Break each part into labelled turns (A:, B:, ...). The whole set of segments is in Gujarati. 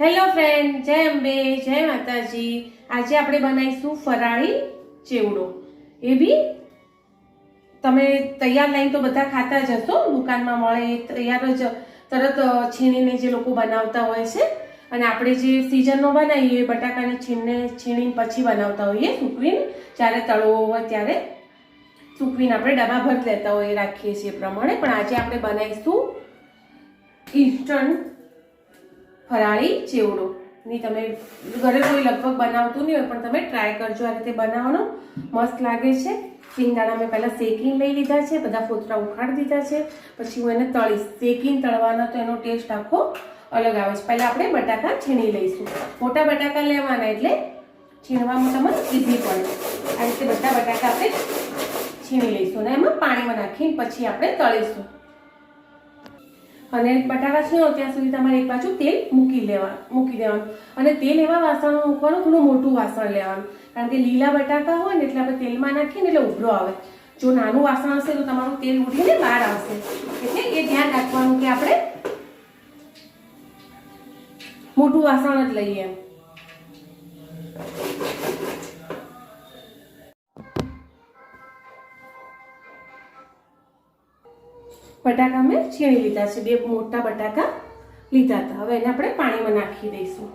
A: હેલો ફ્રેન્ડ, જય અંબે, જય માતાજી. આજે આપણે બનાવીશું ફરાળી ચેવડો. એ બી તમે તૈયાર લાઈન તો બધા ખાતા જ હશો, દુકાનમાં મળે તૈયાર જ તરત છીણીને જે લોકો બનાવતા હોય છે. અને આપણે જે સિઝનનો બનાવીએ, બટાકાને છીણને છીણીને પછી બનાવતા હોઈએ, સૂકવીને, જ્યારે તળવો હોય ત્યારે સૂકવીને આપણે ડબ્બા ભર લેતા હોઈએ, રાખીએ છીએ એ પ્રમાણે. પણ આજે આપણે બનાવીશું ઇન્સ્ટન્ટ ફરાળી ચેવડો. ની તમે ઘરે કોઈ લગભગ બનાવતું નહીં હોય, પણ તમે ટ્રાય કરજો આ રીતે બનાવવાનો. મસ્ત લાગે છે. સિંગદાણા મેં પહેલાં શેકીને લઈ લીધા છે, બધા ફોતરા ઉખાડી દીધા છે. પછી હું એને તળીશ. શેકીને તળવાનો તો એનો ટેસ્ટ આખો અલગ આવે છે. પહેલાં આપણે બટાકા છીણી લઈશું. મોટા બટાકા લેવાના એટલે છીણવામાં તમને સીધી પડે. આ રીતે બધા બટાકા આપણે છીણી લઈશું અને એમાં પાણીમાં નાખીને પછી આપણે તળીશું. અને બટાકા છે ત્યાં સુધી તમારે એક બાજુ તેલ મૂકી લેવા મૂકી દેવાનું. અને તેલ એવા વાસણમાં મૂકવાનું, થોડું મોટું વાસણ લેવાનું. કારણ કે લીલા બટાકા હોય ને એટલે આપણે તેલમાં નાખીએ ને એટલે ઉભરો આવે. જો નાનું વાસણ હશે તો તમારું તેલ ઉડીને બહાર આવશે. એટલે એ ધ્યાન રાખવાનું કે આપણે મોટું વાસણ જ લઈએ. બટાકા મેં છીણી લીધા છે. બે મોટા બટાકા લીધા હતા. હવે એને આપણે પાણીમાં નાખી દઈશું.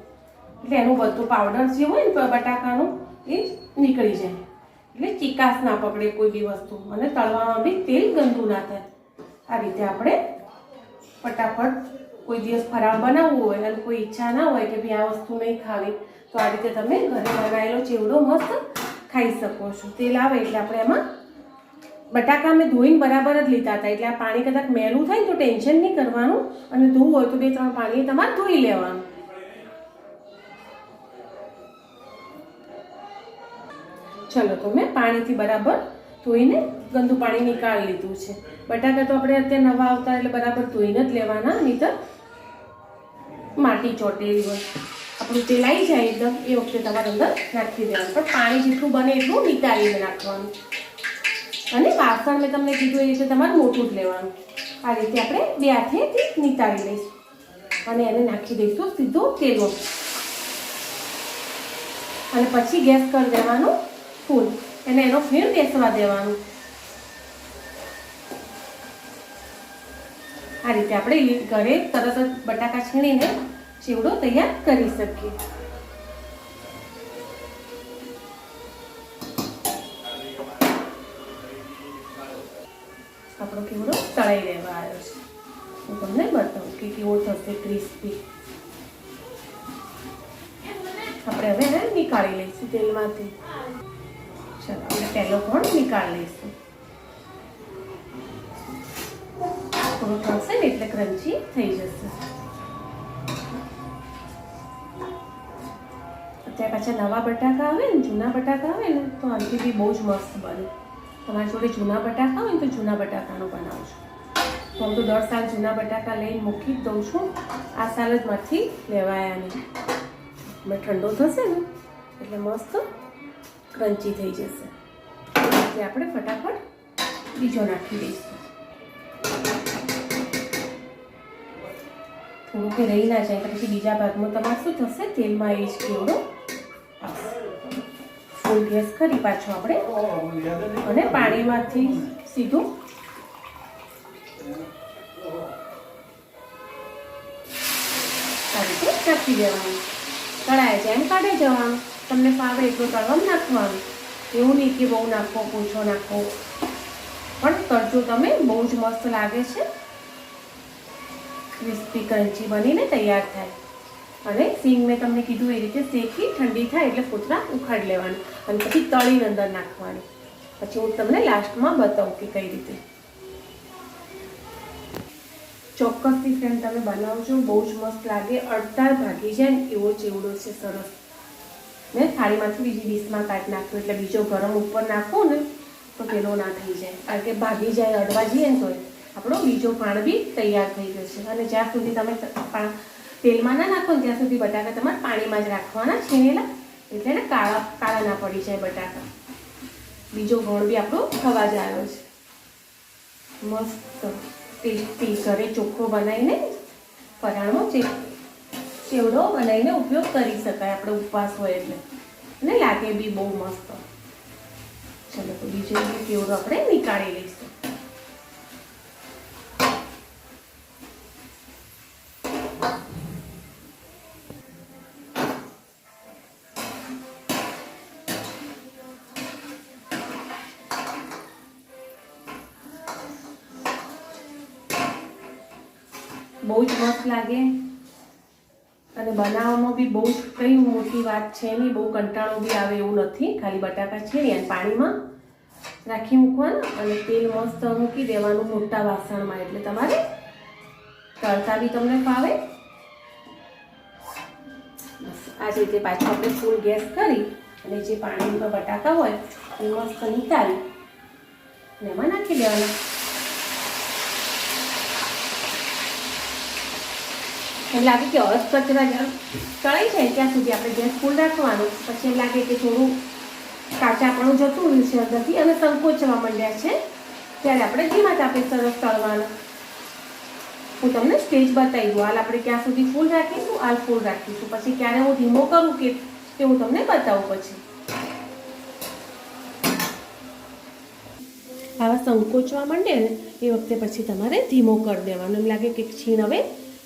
A: એટલે એનું બધું પાવડર જે હોય ને બટાકાનું, એ નીકળી જાય. એટલે ચીકાશ ના પકડે કોઈ બી વસ્તુ. અને તળવામાં બી તેલ ગંદુ ના થાય. આ રીતે આપણે ફટાફટ કોઈ દિવસ ફરાળ બનાવવું હોય અને કોઈ ઈચ્છા ના હોય કે ભાઈ આ વસ્તુ નહીં ખાવી, તો આ રીતે તમે ઘરે બનાવેલો ચેવડો મસ્ત ખાઈ શકો છો. તેલ આવે એટલે આપણે એમાં બટાકા મેં ધોઈને બરાબર જ લીધા હતા. એટલે આ પાણી કદાચ મેલું થાય તો ટેન્શન નહીં કરવાનું. અને ધોવું હોય તો બે ત્રણ પાણી તમારે ધોઈ લેવાનું. ચલો તો મેં પાણીથી બરાબર ધોઈને ગંદુ પાણી નીકાળી લીધું છે. બટાકા તો આપણે અત્યારે નવા આવતા એટલે બરાબર ધોઈને જ લેવાના, નહીતર માટી ચોટેલી હોય. આપણું તેલ આવી જાય એકદમ એ વખતે તમારે અંદર નાખી દેવાનું. પણ પાણી જેટલું બને એટલું નીકાળીને નાખવાનું. અને વાસણ મેં તમને કીધું એ રીતે તમારે મોટું જ લેવાનું. આ રીતે આપણે બે હાથેથી નીતાળી લઈશું. અને એને નાખી દઈશું સીધો તેલમાં. અને પછી ગેસ કરી દેવાનું ફૂલ. એને એનો ફેર બેસવા દેવાનું. આ રીતે આપણે ઘરે તરત જ બટાકા છીણીને ચીવડો તૈયાર કરી શકીએ. આપણો કેવડો તળાઈ રહેવા આવ્યો છે. હું તમને બતાવું કે કેવો થશે ક્રિસ્પી આપણે હવે એને નીકાળી લઈશું તેલમાંથી. ચાલો આપણે પહેલો પણ નીકાળી લઈશું? થોડું થશે ને એટલે ક્રન્ચી થઈ જશે. અત્યારે પાછા નવા બટાકા આવે ને, જૂના બટાકા આવે ને, તો આનાથી બી બહુ જ મસ્ત બને. તમારી જોડે જૂના બટાકા હોય તો જૂના બટાકાનો છું. તો હું તો દર સાલ જૂના બટાકા લઈને મૂકી જ દઉં છું. આ સાલ જ માંથી લેવાયા નહીં મેં ઠંડો થશે ને, એટલે મસ્ત ક્રન્ચી થઈ જશે. એટલે આપણે ફટાફટ બીજો નાખી દઈશું. થોડું કે રહી ના જાય, પછી બીજા ભાગમાં તમારે શું થશે? તેલમાં એ જ કેવડો ફૂલ ગેસ કરી પાછો આપણે. અને પાણીમાંથી સીધું આ નાખી દેવાનું. તળાય છે એમ કાઢે જવાનું. તમને ફાવે એટલું તળવા નાખવાનું. એવું નહીં કે બહુ નાખો, પૂછો નાખો. પણ તળજો તમે, બહુ જ મસ્ત લાગે છે. ક્રિસ્પી, ક્રન્ચી બનીને તૈયાર થાય. અને સિંગ મેં તમને કીધું એ રીતે શેકી, ઠંડી થાય એટલે ફૂતરા ઉખાડી લેવાની અને પછી તળીને અંદર નાખવાની. પછી હું તમને લાસ્ટમાં બતાવું કે કઈ રીતે. ચોક્કસથી ફ્રેન્ડ તમે બનાવજો, બહુ જ મસ્ત લાગે અડતાર ભાગી જાય ને એવો ચેવડો છે સરસ. મેં થાળીમાંથી બીજી ડીશમાં કાઢી નાખ્યો એટલે બીજો ગરમ ઉપર નાખો ને તો પેલો ના થઈ જાય. કારણ કે ભાગી જાય, અડવા જઈએ ને તો આપણો બીજો પાણ બી તૈયાર થઈ જશે અને જ્યાં સુધી તમે તેલમાં ના નાખો, જ્યાં સુધી બટાકા તમારે પાણીમાં જ રાખવાના છીણેલા. એટલે ને કાળા કાળા ના પડી જાય બટાકા. બીજો ગોળ બી આપણો થવા જ આવ્યો છે. મસ્ત ટેસ્ટી, ઘરે ચોખ્ખો બનાવીને ફરાળમાં જે ચેવડો બનાવીને ઉપયોગ કરી શકાય આપણે ઉપવાસ હોય એટલે. અને લાગે બી બહુ મસ્ત. ચલો તો બીજો ચેવડો આપણે નીકાળી લઈશું બહુ જ મસ્ત લાગે. અને બનાવવામાં બી બહુ કંઈ મોટી વાત છે નહીં, બહુ કંટાળો બી આવે એવું નથી. ખાલી બટાકા છે અને પાણીમાં રાખી મૂકવાના અને તેલ મસ્ત મૂકી દેવાનું મોટા વાસણમાં. એટલે તમારે તળતા બી તમને ફાવે. બસ, આ જ રીતે પાછું આપણે ફૂલ ગેસ કરી અને જે પાણીમાં બટાકા હોય એ મસ્ત નીકાળી એમાં નાખી દેવાના. એમ લાગે કે અરસ કચરા તળાઈ જાય ત્યાં સુધી આપણે ગેસ ફૂલ રાખવાનું. પછી એમ લાગે કે થોડું કાચાપણું જતું રહ્યું છે અંદરથી અને સંકોચવા માંડ્યા છે. ત્યારે આપણે ધીમા તાપે સરસ તળવાનું. હું તમને સ્ટેજ બતાવી દઉં. હાલ આપણે ક્યાં સુધી ફૂલ રાખીશું, હાલ ફૂલ રાખીશું. પછી ક્યારે હું ધીમો કરું કે તે હું તમને બતાવું પછી. આવા સંકોચવા માંડે ને, એ વખતે પછી તમારે ધીમો કરી દેવાનો. એમ લાગે કે છીણ હવે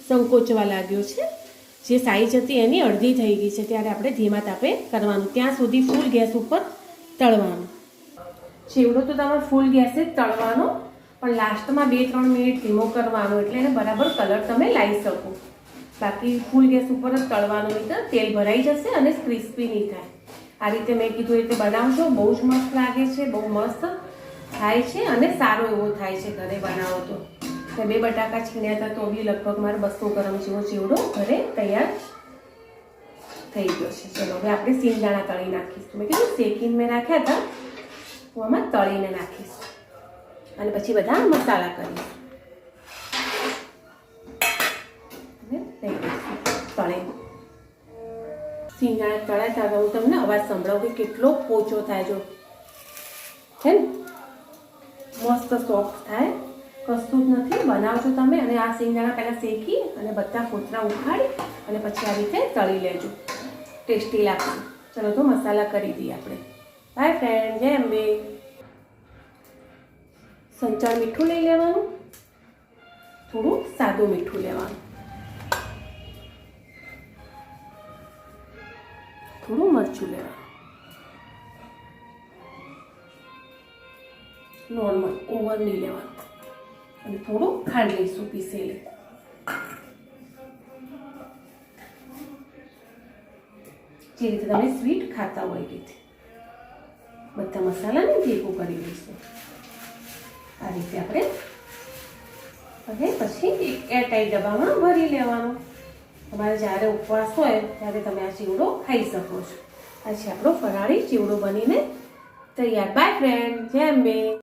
A: સંકોચવા લાગ્યો છે. જે સાઈઝ હતી એની અડધી થઈ ગઈ છે. ત્યારે આપણે ધીમા તાપે કરવાનું. ત્યાં સુધી ફૂલ ગેસ ઉપર તળવાનું. ચેવડો તો તમારે ફૂલ ગેસે જ તળવાનો. પણ લાસ્ટમાં બે, ત્રણ મિનિટ ધીમો કરવાનો એટલે એને બરાબર કલર તમે લાવી શકો. બાકી ફૂલ ગેસ ઉપર જ તળવાનું નહીં તેલ ભરાઈ જશે અને ક્રિસ્પી નહીં થાય. આ રીતે મેં કીધું એ રીતે બનાવજો. બહુ જ મસ્ત લાગે છે, બહુ મસ્ત થાય છે અને સારો એવો થાય છે ઘરે બનાવો તો. મેં બે બટાકા છીણ્યા હતા, તો બી લગભગ મારે બસો ગ્રામ જેવો ચેવડો ઘરે તૈયાર થઈ ગયો છે. ચલો, હવે આપણે સિંગદાણા તળી નાખીશું. મેં કીધું શેકીને મેં નાખ્યા હતા હું આમાં તળીને નાખીશ. અને પછી બધા મસાલા કરીશ. તળીને સિંગદાણા તળાય ત્યારે હું તમને અવાજ સંભળાવું કે કેટલો પોચો થાય જો. છે ને? મસ્ત સોફ્ટ થાય. કશું જ નથી, બનાવજો તમે અને આ સિંગદાણા પહેલાં શેકી અને બધા ફોતરા ઉખાડી અને પછી આ રીતે તળી લેજો. ટેસ્ટી લાગશે. ચલો તો મસાલા કરી દઈએ આપણે. બાય ફ્રેન્ડ જય અંબે. સંચાર મીઠું લઈ લેવાનું. થોડું સાદું મીઠું લેવાનું. થોડું મરચું લેવાનું. નોર્મલ ઓવર નહીં લેવાનું. અને થોડું ખાંડ લઈશું પીસેલી. જે રીતે તમે સ્વીટ ખાતા હોય રીતે. બધા મસાલાને ભેગું કરી લઈશું. આ રીતે આપણે અને પછી એક એરટાઈટ ડબ્બામાં ભરી લેવાનું. તમારે જ્યારે ઉપવાસ હોય ત્યારે તમે આ ચીવડો ખાઈ શકો છો. આ આપણો ફરાળી ચીવડો બનીને તૈયાર. બાય ફ્રેન્ડ જેમ અંબે.